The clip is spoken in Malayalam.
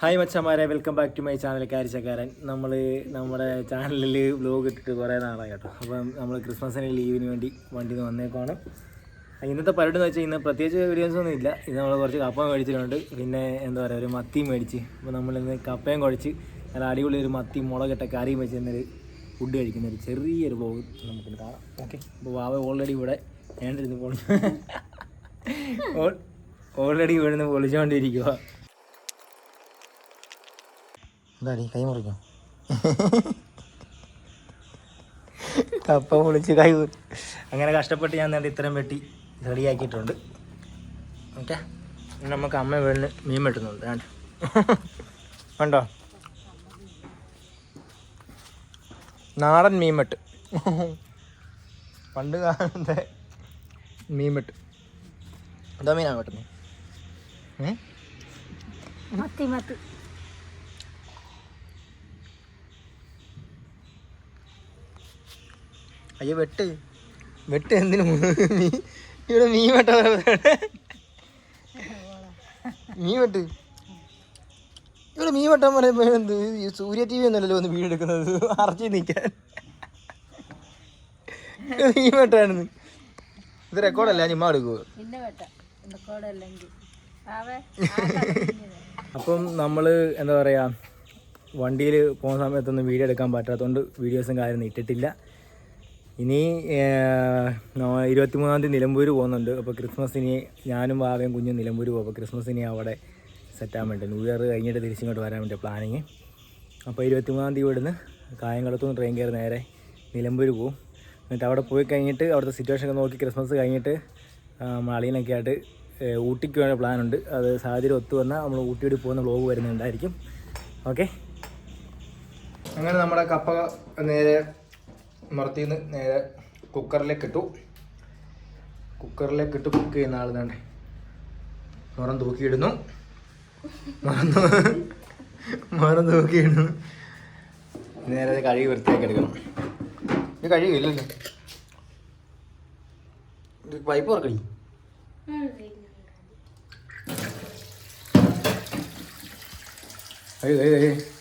ഹായ് മച്ചന്മാരെ welcome back to my channel കാരിച്ചക്കാരൻ നമ്മൾ നമ്മുടെ ചാനലിൽ വ്ലോഗ് ഇട്ടിട്ട് കുറേ നാളായി കേട്ടോ. അപ്പം നമ്മൾ ക്രിസ്മസിന് ലീവിന് വേണ്ടി വണ്ടിയിൽ നിന്ന് വന്നേക്കാണ് ഇന്നത്തെ പരിപാടി എന്ന് വെച്ചാൽ ഇന്ന് പ്രത്യേകിച്ച് വീഡിയോസ് ഒന്നും ഇല്ല. ഇത് നമ്മൾ കുറച്ച് കപ്പ മേടിച്ചിട്ടുണ്ട്. പിന്നെ എന്താ പറയുക ഒരു മത്തി മേടിച്ച്. അപ്പോൾ നമ്മളിന്ന് കപ്പയും കുഴച്ച് നല്ല അടിപൊളി ഒരു മത്തി മുളകിട്ട കറിയും വെച്ച് തന്നൊരു ഫുഡ് കഴിക്കുന്ന ഒരു ചെറിയൊരു വ്ലോഗ് നമുക്ക് കാണാം. ഓക്കെ അപ്പോൾ വാവ ഓൾറെഡി ഇവിടെ വേണ്ടിരുന്ന് പോളി ഓൾറെഡി ഇവിടുന്ന് പൊളിച്ചുകൊണ്ടിരിക്കുക എന്താടി കൈ മുറിക്കും കപ്പ പൊളിച്ച് കൈ മുറി അങ്ങനെ കഷ്ടപ്പെട്ട് ഞാൻ നേരത്തെ ഇത്രയും വെട്ടി റെഡിയാക്കിയിട്ടുണ്ട്. ഓക്കെ? നമുക്ക് അമ്മ വീടിന് മീൻ വെട്ടുന്നുണ്ട്. ഞാൻ കണ്ടോ? നാടൻ മീൻ വെട്ട്. പണ്ട് കാലത്തെ മീൻ വെട്ട്. എന്താ മീനാണ് വെട്ടുന്നത്? ഏ മത്തി മത്തി. അയ്യോ വെട്ട്. വെട്ട് എന്തിനു? മീ ഇവിടെ മീൻ വെട്ട മീൻ വെട്ട്. ഇവിടെ മീൻ വെട്ടാൻ പറയുമ്പോൾ എന്ത്? സൂര്യ ടി വി ഒന്നല്ലല്ലോ ഒന്ന് വീടെടുക്കുന്നത് അറച്ചി നിൽക്കാൻ മീൻ വെട്ടാണെന്ന് ഇത് റെക്കോർഡല്ല ഞാൻ ഇമ്മ അല്ലെങ്കിൽ അപ്പം നമ്മൾ എന്താ പറയുക വണ്ടിയിൽ പോകുന്ന സമയത്തൊന്നും വീഡിയോ എടുക്കാൻ പറ്റാത്തതുകൊണ്ട് വീഡിയോസും കാര്യമൊന്നും ഇട്ടിട്ടില്ല. ഇനി ഇരുപത്തിമൂന്നാം തീയതി നിലമ്പൂർ പോകുന്നുണ്ട്. അപ്പോൾ ക്രിസ്മസ് ഇനി ഞാനും ഭാവിയും കുഞ്ഞും നിലമ്പൂർ പോകും. അപ്പോൾ ഇനി അവിടെ സെറ്റാൻ വേണ്ടി. ന്യൂ ഇയർ കഴിഞ്ഞിട്ട് തിരിച്ചിങ്ങോട്ട് വരാൻ വേണ്ടി പ്ലാനിങ് അപ്പോൾ ഇരുപത്തിമൂന്നാം തീയതി ഇവിടുന്ന് കായംകുളത്തുനിന്ന് ട്രെയിൻ കയറി നേരെ നിലമ്പൂർ പോകും. എന്നിട്ട് അവിടെ പോയി കഴിഞ്ഞിട്ട് അവിടുത്തെ സിറ്റുവേഷൻ ഒക്കെ നോക്കി ക്രിസ്മസ് കഴിഞ്ഞിട്ട് മളീനൊക്കെ ആയിട്ട് ഊട്ടിക്ക് വേണ്ട പ്ലാനുണ്ട് അത് സാഹചര്യം ഒത്തു വന്നാൽ നമ്മൾ ഊട്ടിയോട് പോകുന്ന ബ്ലോഗ് വരുന്നുണ്ടായിരിക്കും. ഓക്കെ അങ്ങനെ നമ്മുടെ കപ്പ നേരെ മുറത്തിന്ന് നേരെ കുക്കറിലേക്ക് ഇട്ടു. കുക്കറിലേക്ക് ഇട്ട് കുക്ക് ചെയ്യുന്ന ആൾ തന്നെ മുറം തൂക്കിയിടുന്നു. മുറം തൂ- മുറം തൂക്കിയിടുന്നു. നേരെ കഴുകി വൃത്തിയാക്കി എടുക്കണം. ഇത് കഴുകില്ലല്ലോ ഇത് പൈപ്പ് തുറക്കണി കഴുകി കഴുകി കഴുകി